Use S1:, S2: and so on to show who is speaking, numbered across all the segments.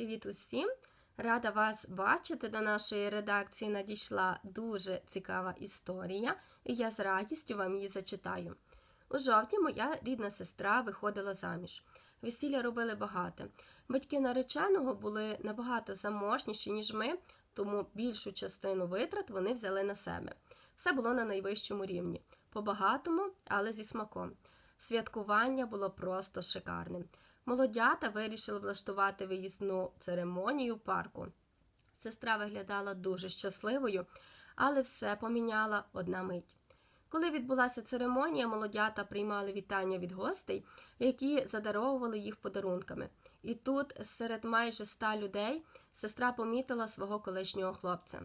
S1: Привіт усім! Рада вас бачити. До нашої редакції надійшла дуже цікава історія, і я з радістю вам її зачитаю. У жовтні моя рідна сестра виходила заміж. Весілля робили багато. Батьки нареченого були набагато заможніші, ніж ми, тому більшу частину витрат вони взяли на себе. Все було на найвищому рівні, по-багатому, але зі смаком. Святкування було просто шикарним. Молодята вирішили влаштувати виїзну церемонію парку. Сестра виглядала дуже щасливою, але все поміняла одна мить. Коли відбулася церемонія, молодята приймали вітання від гостей, які задаровували їх подарунками. І тут, серед майже ста людей, сестра помітила свого колишнього хлопця.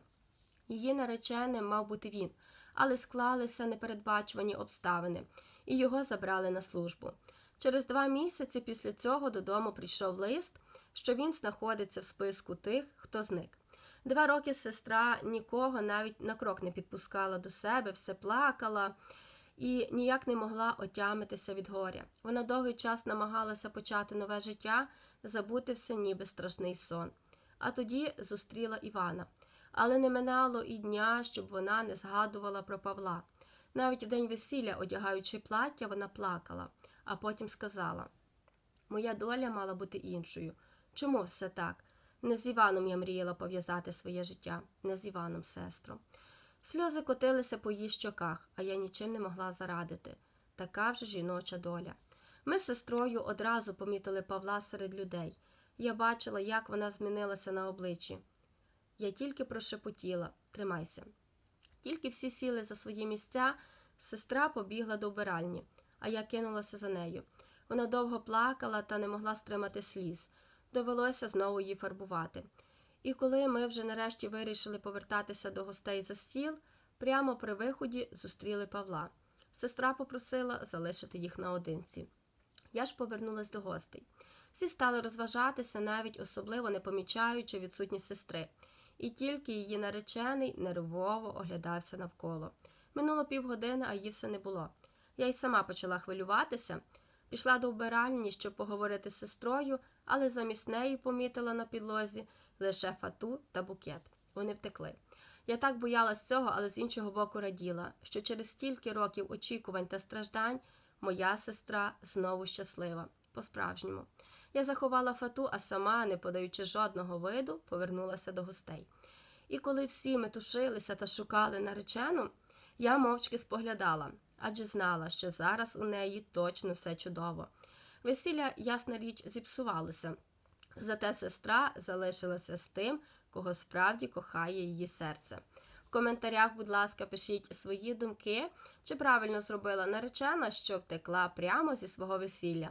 S1: Її нареченим мав бути він, але склалися непередбачувані обставини, і його забрали на службу. Через два місяці після цього додому прийшов лист, що він знаходиться в списку тих, хто зник. Два роки сестра нікого навіть на крок не підпускала до себе, все плакала і ніяк не могла отямитися від горя. Вона довгий час намагалася почати нове життя, забути все, ніби страшний сон. А тоді зустріла Івана. Але не минало і дня, щоб вона не згадувала про Павла. Навіть в день весілля, одягаючи плаття, вона плакала, а потім сказала: Моя доля мала бути іншою. Чому все так? Не з Іваном я мріяла пов'язати своє життя, не з Іваном, сестро. Сльози котилися по її щоках, а я нічим не могла зарадити. Така вже жіноча доля. Ми з сестрою одразу помітили Павла серед людей. Я бачила, як вона змінилася на обличчі. Я тільки прошепотіла тримайся. Тільки всі сіли за свої місця, сестра побігла до вбиральні, а я кинулася за нею. Вона довго плакала та не могла стримати сліз. Довелося знову її фарбувати. І коли ми вже нарешті вирішили повертатися до гостей за стіл, прямо при виході зустріли Павла. Сестра попросила залишити їх наодинці. Я ж повернулась до гостей. Всі стали розважатися, навіть особливо не помічаючи відсутність сестри, і тільки її наречений нервово оглядався навколо. Минуло півгодини, а її все не було. Я й сама почала хвилюватися. Пішла до вбиральні, щоб поговорити з сестрою, але замість неї помітила на підлозі лише фату та букет. Вони втекли. Я так боялась цього, але з іншого боку раділа, що через стільки років очікувань та страждань моя сестра знову щаслива, по-справжньому. Я заховала фату, а сама, не подаючи жодного виду, повернулася до гостей. І коли всі метушилися та шукали наречену, я мовчки споглядала, адже знала, що зараз у неї точно все чудово. Весілля, ясна річ, зіпсувалося. Зате сестра залишилася з тим, кого справді кохає її серце. В коментарях, будь ласка, пишіть свої думки, чи правильно зробила наречена, що втекла прямо зі свого весілля.